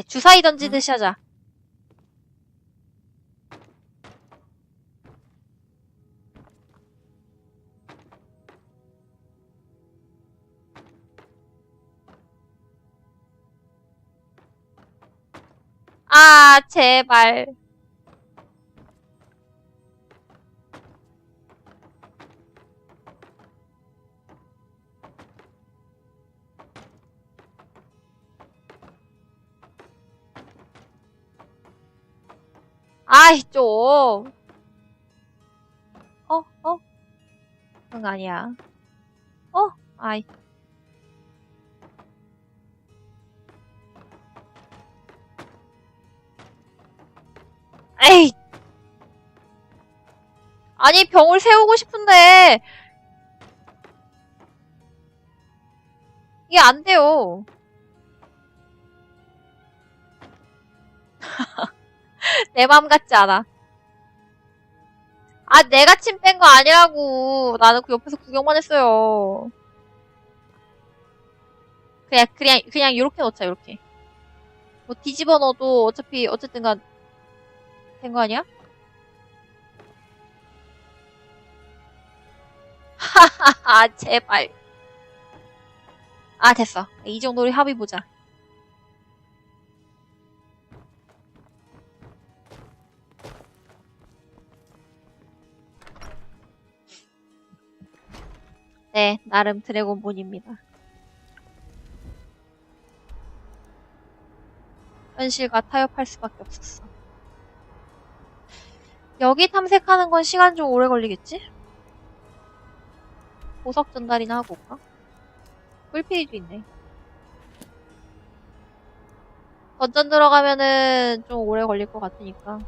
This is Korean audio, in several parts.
그래, 주사위 던지듯이 하자. 아, 제발. 아이, 좀. 어, 어? 응, 아니야. 어? 아이. 에이! 아니, 병을 세우고 싶은데, 이게 안 돼요. 내 맘 같지 않아. 아, 내가 침 뺀 거 아니라고. 나는 그 옆에서 구경만 했어요. 그냥, 그냥, 그냥 요렇게 넣자, 요렇게. 뭐 뒤집어 넣어도 어차피, 어쨌든 간, 된 거 아니야? 하하하, 제발. 아, 됐어. 이 정도로 합의 보자. 네, 나름 드래곤본입니다. 현실과 타협할 수밖에 없었어. 여기 탐색하는 건 시간 좀 오래 걸리겠지? 보석 전달이나 하고 올까? 꿀필이도 있네. 던전 들어가면은 좀 오래 걸릴 것 같으니까.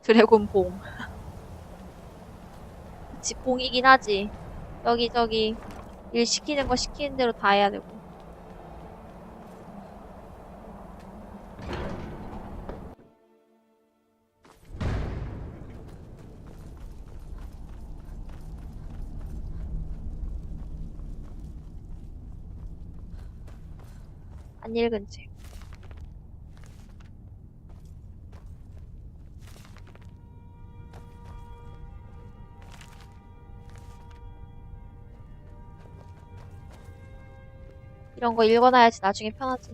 드래곤 봉. 그치, 봉이긴 하지. 여기 저기 일 시키는 거 시키는 대로 다 해야 되고. 안 읽은 책. 이런 거 읽어놔야지 나중에 편하지.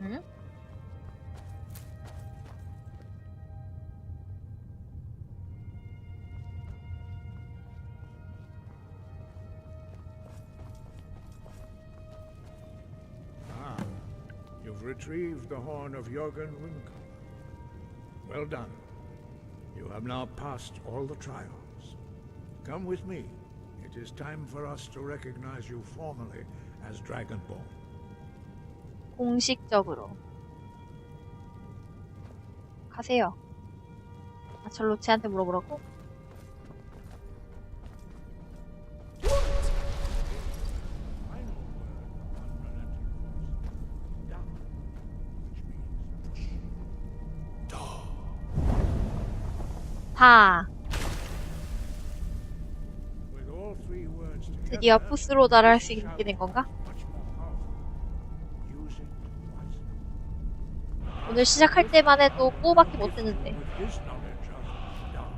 응? Ah, you've retrieved the horn of Jorgen Runkel. Well done. You have now passed all the trials. Come with me. It is time for us to recognize you formally as Dragonborn. 공식적으로. 가세요. 아, 절로 쟤한테 물어보라고? Together, 드디어 푸스로다를 할 수 있게 된 건가? 오늘 시작할 때만 해도 꼬밖에 못 했는데. With his knowledge of Dark,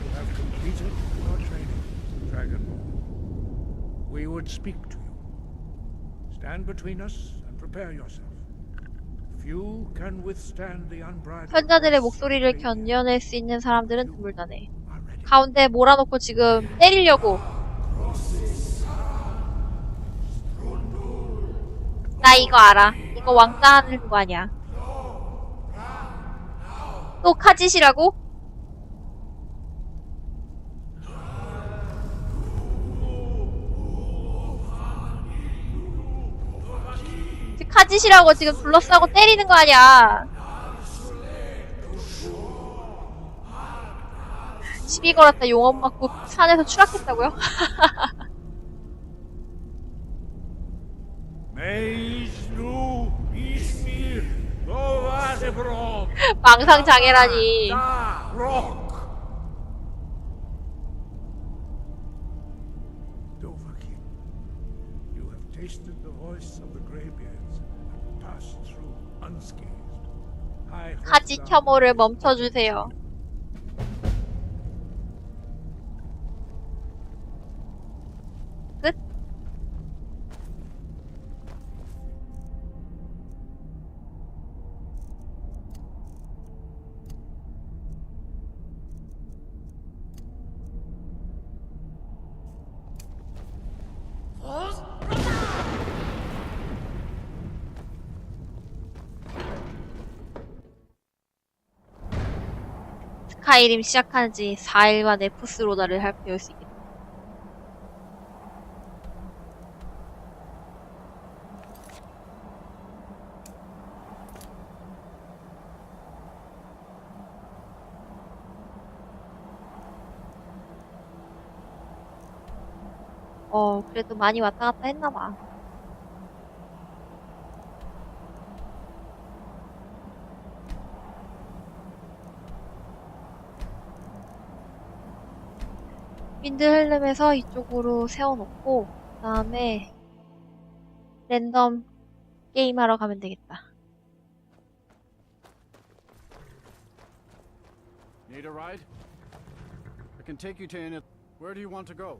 You have completed your training, Dragonborn. We would speak to you. Stand between us and prepare yourself. Few can withstand the unbridled. 현자들의 force 목소리를 견뎌낼 수 있는 사람들은 드물다네. 가운데 몰아놓고 지금 때리려고. 나 이거 알아. 이거 왕따 하는 거 아니야. 또 카짓이라고? 카짓이라고 지금 둘러싸고 때리는 거 아니야. 시비 걸었다 용엄 맞고 산에서 추락했다고요? 망상 장애라니. Tasted the voice of the Greybeards and passed through unscathed. 가지 혐오를 멈춰주세요. 스카이림 시작한 지 4일 만에 푸스로다를 할 배울 수 있겠다. 어, 그래도 많이 왔다 갔다 했나봐. 윈드헬름에서 이쪽으로 세워놓고, 그 다음에 랜덤 게임하러 가면 되겠다. Need a ride? I can take you to any. Where do you want to go?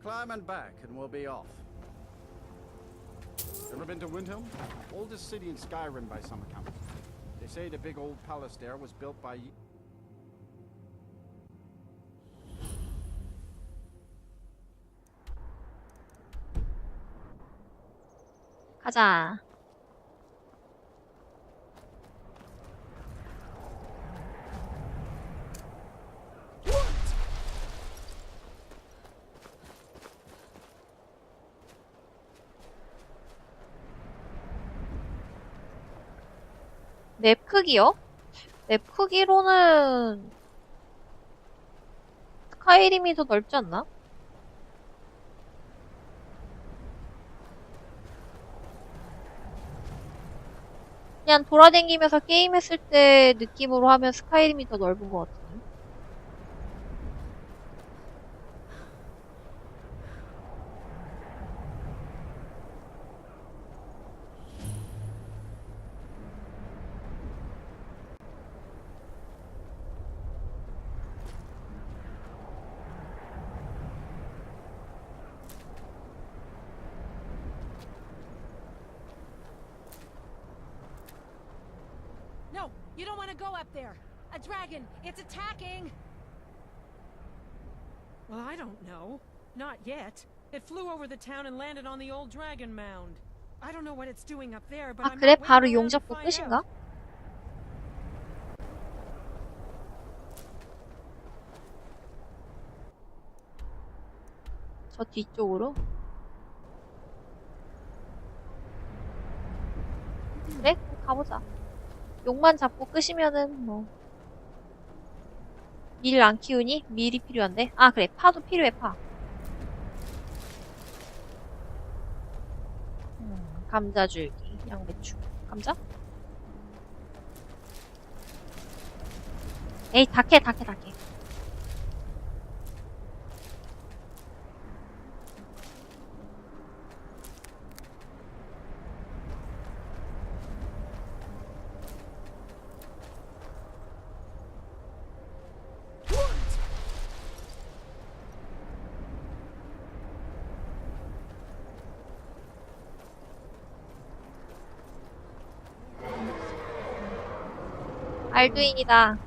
Climb and back, and we'll be off. Ever been to Windhelm? Oldest city in Skyrim by some account. They say the big old palace there was built by. 가자. 맵 크기요? 맵 크기로는 스카이림이 더 넓지 않나? 그냥 돌아다니면서 게임했을 때 느낌으로 하면 스카이림이 더 넓은 것 같은 you don't want to go up there. A dragon, it's attacking. Well, I don't know. Not yet. It flew over the town and landed on the old dragon mound. I don't know what it's doing up there, but 아, I'm 그래? not 바로 waiting around 용 to 잡고 find 끝인가? out. 저 뒤쪽으로? 그래? 가보자. 용만 잡고 끄시면은 뭐. 밀 안 키우니? 밀이 필요한데? 아, 그래. 파도 필요해, 파. 음, 감자 줄기, 양배추. 감자? 에이, 닭해, 닭해, 닭해. 알두인이다.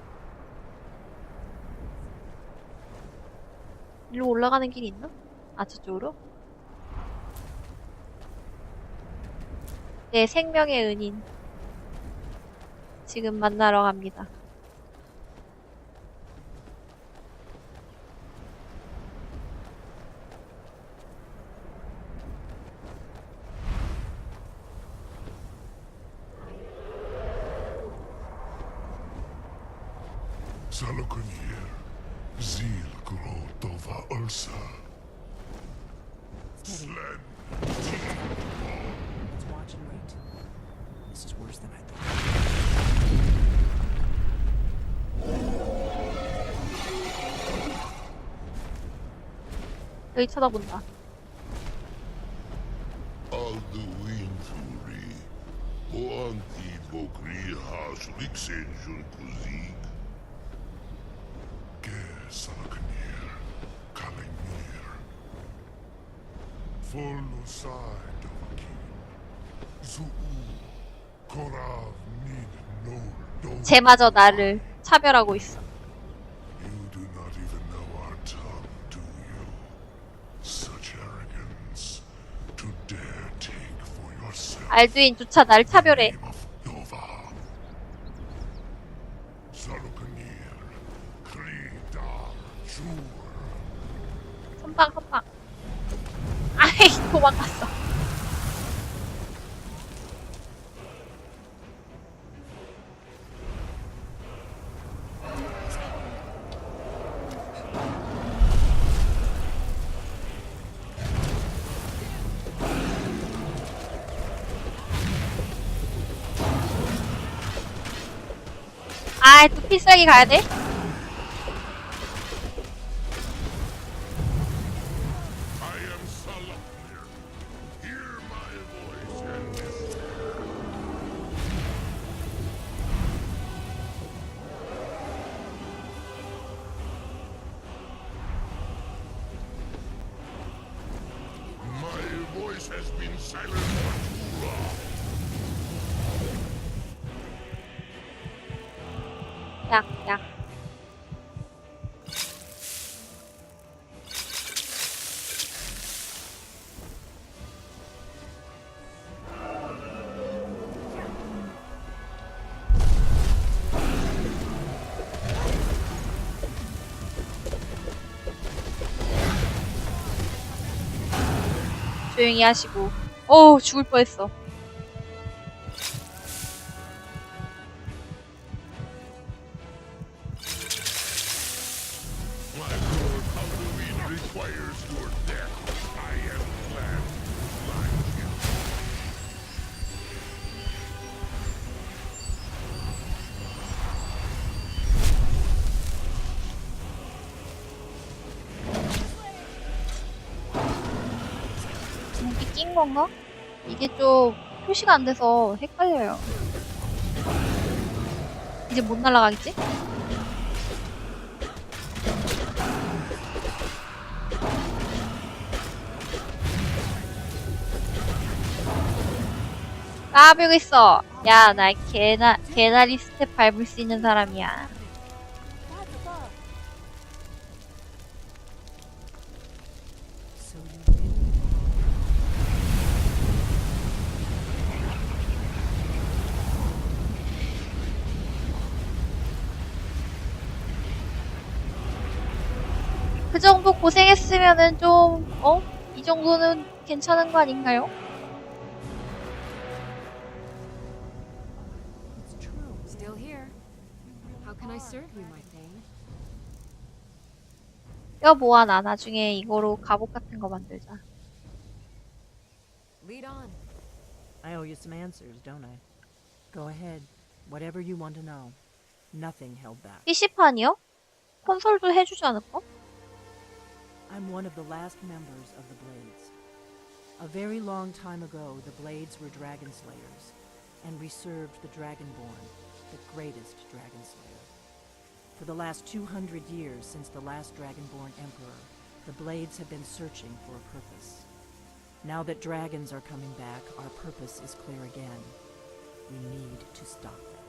일로 올라가는 길이 있나? 아, 저쪽으로? 내 생명의 은인. 지금 만나러 갑니다. 여기 쳐다본다. Boanti Bokri Dovakin, Zuu, Korav Nin Nol. 쟤마저 나를 차별하고 있어. 알두인조차 나를 차별해. 아, 또 필살기 가야 돼? 약, 약. 조용히 하시고. 어우, 죽을 뻔했어. 건가? 이게 좀 표시가 안 돼서 헷갈려요. 이제 못 날아가겠지? 까불고 있어. 야, 나 개나, 개나리 스텝 밟을 수 있는 사람이야. 그 정도 고생했으면은 좀, 어? 이 정도는 괜찮은 거 아닌가요? 뼈 모아놔. 나중에 이거로 갑옷 같은 거 만들자. Lead on. I owe you some answers, don't I? Go ahead. Whatever you want to know. Nothing held back. PC판이요? 콘솔도 해주지 않을까? I'm one of the last members of the Blades. A very long time ago, the Blades were dragon slayers, and we served the Dragonborn, the greatest dragon slayer. For the last 200 years since the last Dragonborn Emperor, the Blades have been searching for a purpose. Now that dragons are coming back, our purpose is clear again. We need to stop them.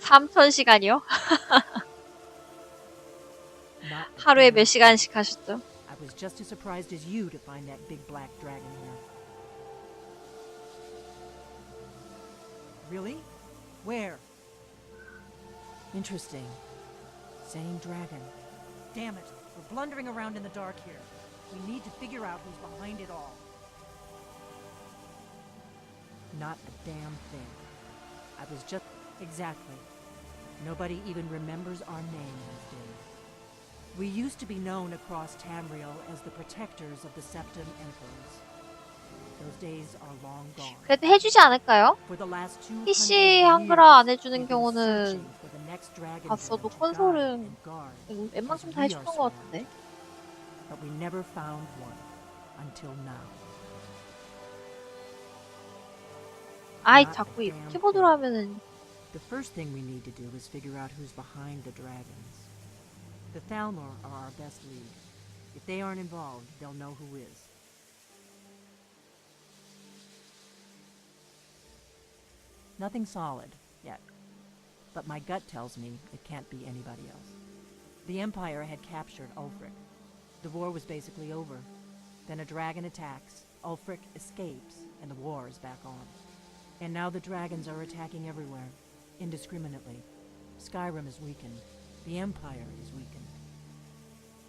3,000시간이요? Not 하루에 again. 몇 시간씩 하셨죠? I was just as surprised as you to find that big black dragon here. Really? Where? Interesting. Same dragon. Damn it. We're blundering around in the dark here. We need to figure out who's behind it all. Not a damn thing. I was just. Exactly. Nobody even remembers our name these days. We used to be known across Tamriel as the protectors of the Septim Emperors. Those days are long gone. 그래도 해주지 않을까요? For the last 200 PC years, 한글화 안 we've 해주는 been 경우는 searching for the next dragon 봤어도 to guide 콘솔은 and guard 이거 웬만큼 다 as we 해줬던 are 것 sworn. 같은데. But we never found one until now. 아이 Not 자꾸 a 이 damn 키보드로 thing. 하면은 The first thing we need to do is figure out who's behind the dragons. The Thalmor are our best lead. If they aren't involved, they'll know who is. Nothing solid yet, but my gut tells me it can't be anybody else. The Empire had captured Ulfric. The war was basically over. Then a dragon attacks, Ulfric escapes, and the war is back on. And now the dragons are attacking everywhere, indiscriminately. Skyrim is weakened. The Empire is weakened.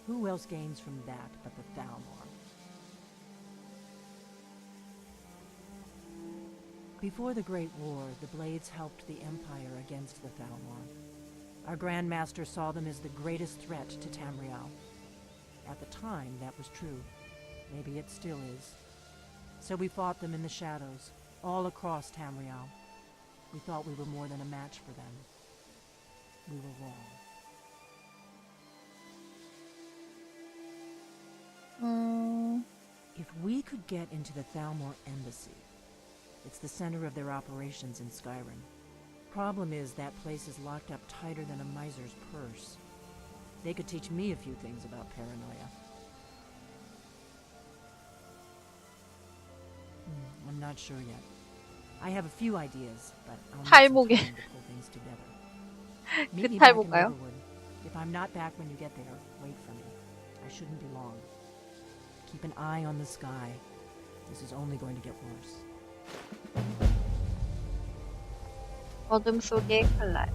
Who else gains from that but the Thalmor? Before the Great War, the Blades helped the Empire against the Thalmor. Our Grand Master saw them as the greatest threat to Tamriel. At the time, that was true. Maybe it still is. So we fought them in the shadows, all across Tamriel. We thought we were more than a match for them. We were wrong. If we could get into the Thalmor Embassy, it's the center of their operations in Skyrim. Problem is, that place is locked up tighter than a miser's purse. They could teach me a few things about paranoia. Mm, I'm not sure yet. I have a few ideas, but I'll need some to pull things together. Meet me back in If I'm not back when you get there, wait for me. I shouldn't be long. Keep an eye on the sky. This is only going to get worse. So gay collide.